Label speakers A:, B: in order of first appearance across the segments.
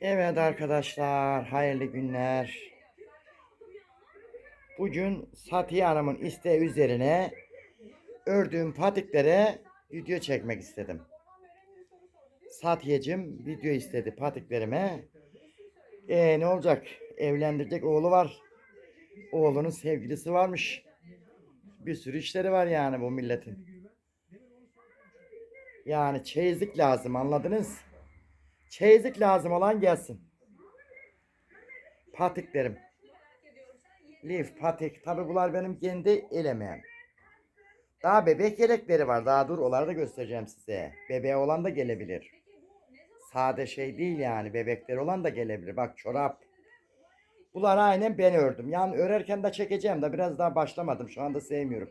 A: Evet arkadaşlar, hayırlı günler. Bugün Satiye Hanım'ın isteği üzerine ördüğüm patiklere video çekmek istedim. Satiyecim video istedi patiklerime. E ne olacak? Evlendirecek oğlu var. Oğlunun sevgilisi varmış. Bir sürü işleri var yani bu milletin. Yani çeyizlik lazım anladınız? Çeyizlik lazım olan gelsin. Patiklerim. Lif, patik. Tabi bunlar benim kendi elemeğim. Daha bebek yelekleri var. Daha dur onları da göstereceğim size. Bebeği olan da gelebilir. Sade şey değil yani. Bebekleri olan da gelebilir. Bak çorap. Bunları aynen ben ördüm. Yani örerken de çekeceğim de biraz daha başlamadım. Şu anda sevmiyorum.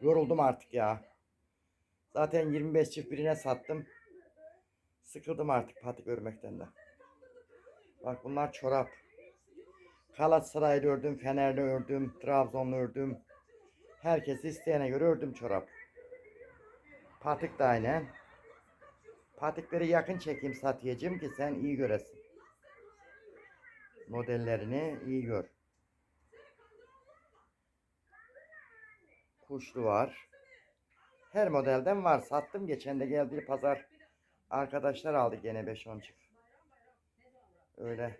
A: Yoruldum artık ya. Zaten 25 çift birine sattım. Sıkıldım artık patik örmekten de. Bak bunlar çorap. Galatasaraylı ördüm, Fenerli ördüm, Trabzonlu ördüm. Herkes isteyene göre ördüm çorap. Patik de aynen. Patikleri yakın çekeyim Satiyeciğim ki sen iyi göresin. Modellerini iyi gör. Kuşlu var. Her modelden var. Sattım geçen de geldi pazar. Arkadaşlar aldı gene 5-10 çift. Öyle.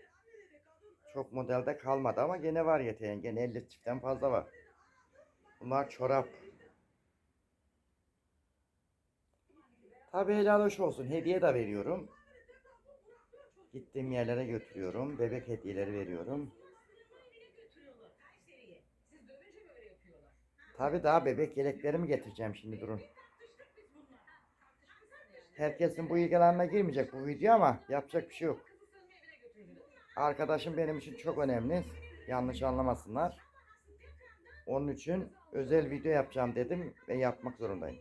A: Çok modelde kalmadı ama gene var yeteğin. Gene 50 çiftten fazla var. Bunlar çorap. Tabi helal hoş olsun. Hediye de veriyorum. Gittiğim yerlere götürüyorum. Bebek hediyeleri veriyorum. Tabi daha bebek yeleklerimi getireceğim şimdi durun. Herkesin bu ilgilenme girmeyecek bu video ama yapacak bir şey yok. Arkadaşım benim için çok önemli. Yanlış anlamasınlar. Onun için özel video yapacağım dedim ve yapmak zorundayım.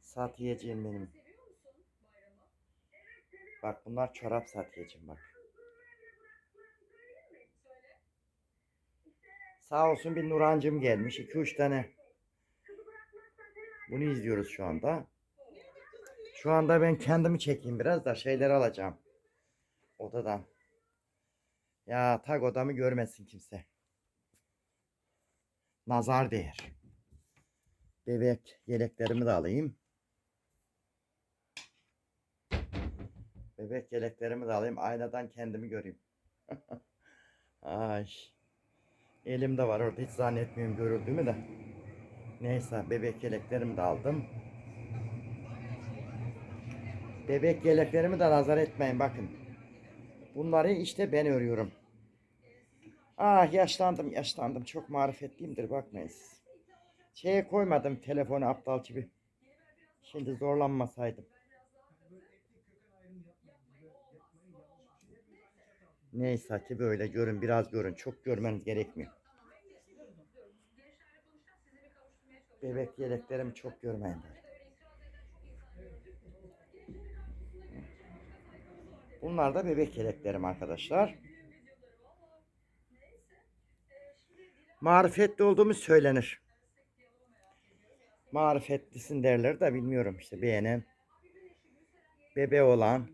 A: Satiyeciğim benim. Bak bunlar çorap satiyeciğim bak. Sağ olsun bir Nurancım gelmiş. 2-3 tane. Bunu izliyoruz şu anda. Şu anda ben kendimi çekeyim biraz da şeyleri alacağım. Odadan. Ya tak odamı görmesin kimse. Nazar değer. Bebek yeleklerimi de alayım. Bebek yeleklerimi de alayım. Aynadan kendimi göreyim. Ay. Elimde var orada hiç zannetmiyorum görüldüğümü de. Neyse bebek yeleklerimi de aldım. Bebek yeleklerimi de nazar etmeyin bakın. Bunları işte ben örüyorum. Ah yaşlandım yaşlandım. Çok marifetliyimdir bakmayın siz. Şeye koymadım telefonu aptal gibi. Şimdi zorlanmasaydım. Neyse ki böyle görün biraz görün. Çok görmeniz gerekmiyor. Bebek yeleklerimi çok görmeyin. böyle. Bunlar da bebek yeleklerim arkadaşlar. Marifetli olduğumuz söylenir. Marifetlisin derler de bilmiyorum işte beğenen. Bebe olan.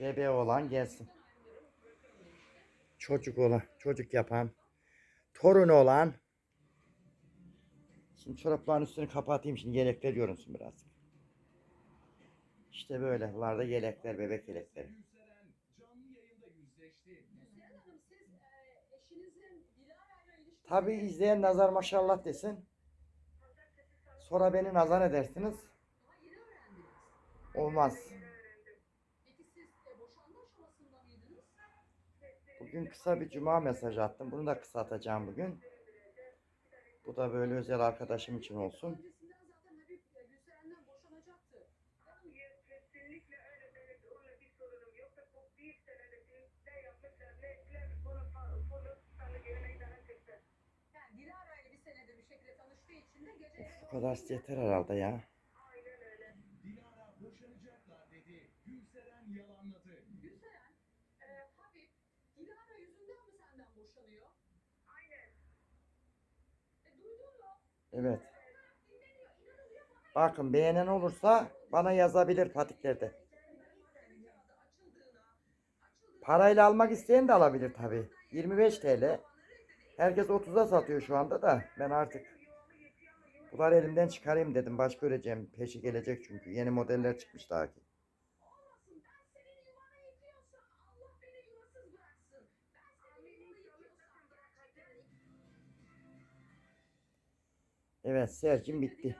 A: Bebe olan gelsin. Çocuk olan, çocuk yapan. Torunu olan. Şimdi çorapların üstünü kapatayım şimdi yelekler görünsün biraz. İşte böyle. Bunlar da yelekler, bebek yelekleri. Tabi izleyen nazar maşallah desin. Sonra beni nazar edersiniz. Olmaz. Bugün kısa bir cuma mesajı attım. Bunu da kısa atacağım bugün. Bu da böyle özel arkadaşım için olsun.
B: Hayır, kesinlikle öyle devlet onunla bir sorunum yok da bu bir senedir ne yapmışlar ne ettiler bunu fa- bunu sana gelene idare ettiler.
C: Yani Dilara ile bir senedir bir şekilde tanıştığı için de gece
A: Bu kadar yeter herhalde ya.
B: Aynen öyle.
D: Dilara boşanacaklar dedi. Gülseren yalanladı.
C: Gülseren, e, Habib, Dilara yüzünden mi senden boşanıyor?
B: Aynen.
C: E, duydun mu?
A: Evet. Bakın beğenen olursa bana yazabilir patiklerde. Parayla almak isteyen de alabilir tabi. 25 TL. Herkes 30'a satıyor şu anda da ben artık bunları elimden çıkarayım dedim. Baş göreceğim. Peşi gelecek çünkü. Yeni modeller çıkmış daha ki.
B: Dedi ki e,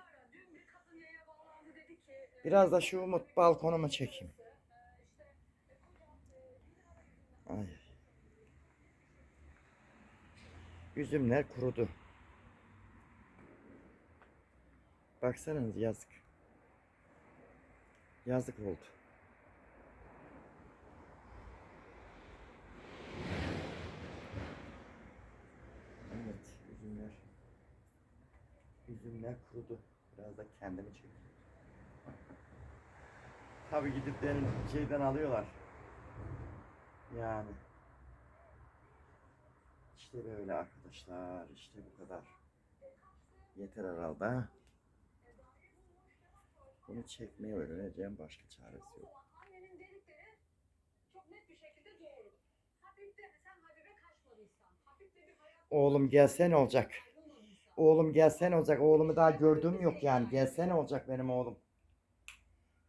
A: Biraz da şu umut balkonumu çekeyim. Ay. Üzümler kurudu. Baksanız yazık. Yazık oldu. Evet, üzümler. Üzümler kurudu. Biraz da kendimi çekeyim. Tabi gidip benim şeyden alıyorlar. Yani. İşte böyle arkadaşlar. işte bu kadar. Yeter herhalde. Bunu çekmeyi öğreneceğim. Başka çaresi yok.
C: Annenin dedikleri çok net bir şekilde doğru. Habib de sen Habib'e kaçmadıysan, Habib'le bir hayat
A: Oğlum gelse ne olacak? Oğlum gelse ne olacak? Oğlumu daha gördüğüm yok yani. Gelse ne olacak benim oğlum?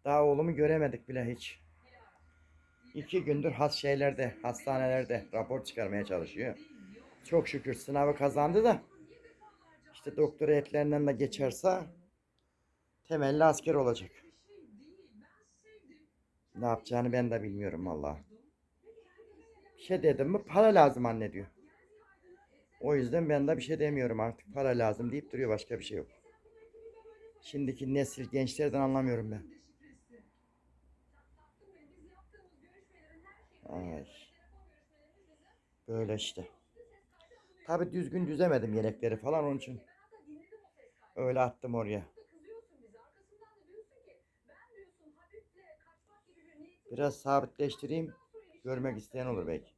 A: Daha oğlumu göremedik bile hiç. İki gündür has şeylerde, hastanelerde rapor çıkarmaya çalışıyor. Çok şükür sınavı kazandı da işte doktora etlerinden de geçerse temelli asker olacak. Ne yapacağını ben de bilmiyorum valla. Bir şey dedim mi para lazım anne diyor. O yüzden ben de bir şey demiyorum artık para lazım deyip duruyor başka bir şey yok. Şimdiki nesil gençlerden anlamıyorum ben. Ay. Böyle işte. Tabi düzgün düzemedim yelekleri falan onun için. Öyle attım oraya. Biraz sabitleştireyim. Görmek isteyen olur belki.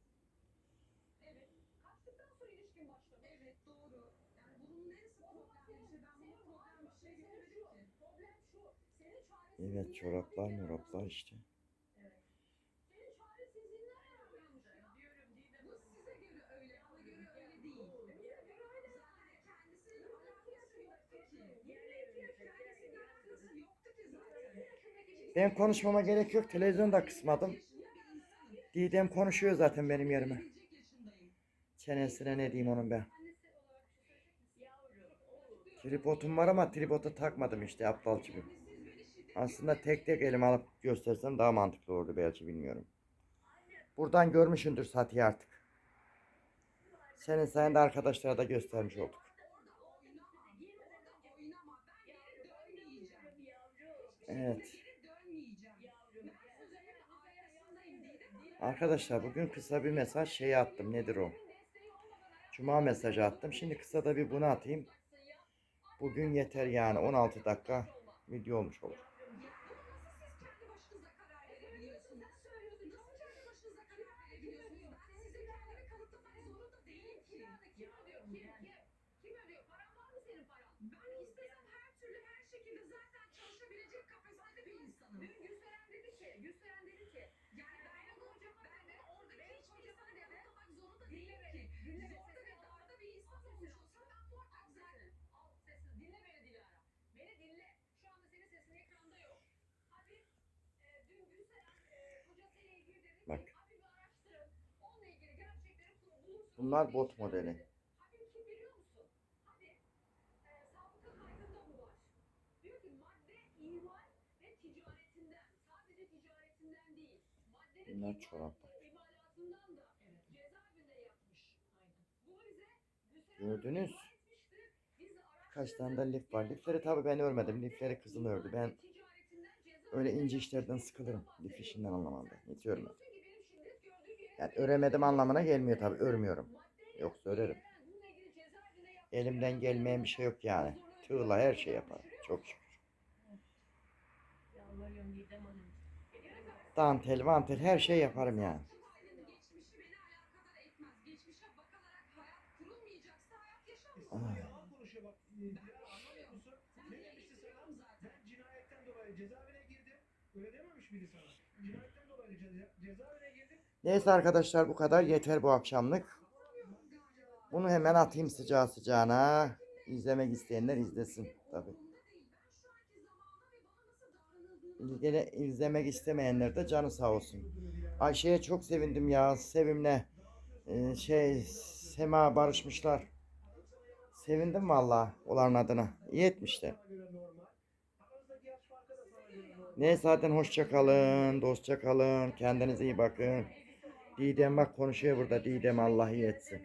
C: Evet. Kaçtıktan sonra ilişkin başladı. Evet doğru. Yani bunun neresi problemli? Ben buna problem bir şey getiremedim ki. Problem şu. Senin çaresizliğin.
A: Evet çoraplar moraplar işte.
C: Senin çaresizliğinden yaranmış ya. Diyorum Didem. Bu size göre öyle. Bana göre öyle değil. Bize göre öyle. Zaten kendisiyle alakası yoktu ki. Kendisiyle alakası yoktu ki zaten.
A: Ben konuşmama gerek yok. Televizyonu da kısmadım. Didem konuşuyor zaten benim yerime. Çenesine ne diyeyim onun ben. Tripodum var ama tripodu takmadım işte aptal gibi. Aslında tek tek elime alıp göstersem daha mantıklı olurdu belki bilmiyorum. Buradan görmüşündür Satiye artık. Senin sayende arkadaşlara da göstermiş olduk. Evet. Arkadaşlar bugün kısa bir mesaj şey attım. Nedir o? Cuma mesajı attım. Şimdi kısa da bir bunu atayım. Bugün yeter yani 16 dakika video olmuş olur.
C: Dinle beni Dilara. Beni dinle. Şu anda senin sesin ekranda yok. Habib e, dün Gülseren e, kocasıyla ilgili dedi ki
A: Bak.
C: Habib'i araştırın. Onunla ilgili gerçekleri bul- bulursunuz.
A: Bunlar bot modeli.
C: Habib kim biliyor musun? Habib e, sabıka kaydında bu var. Diyor ki madde imal ve ticaretinden. Sadece ticaretinden değil. Maddenin
A: Bunlar çorap. Gördünüz. Kaç tane de lif var. Lifleri tabii ben örmedim. Lifleri kızım ördü. Ben öyle ince işlerden sıkılırım. Lif işinden anlamam ben. Hiç örmedim. Yani öremedim anlamına gelmiyor tabii. Örmüyorum. Yoksa örerim. Elimden gelmeyen bir şey yok yani. Tığla her şey yaparım. Çok şükür. Dantel, vantel her şey yaparım yani. Neyse arkadaşlar bu kadar yeter bu akşamlık. Bunu hemen atayım sıcağı sıcağına. İzlemek isteyenler izlesin tabi. İlgili izlemek istemeyenler de canı sağ olsun. Ayşe'ye çok sevindim ya. Sevimle e, şey Sema barışmışlar. Sevindim valla olanın adına. İyi etmişler. Neyse zaten hoşça kalın, dostça kalın. Kendinize iyi bakın. Didem bak konuşuyor burada. Didem Allah iyi etsin.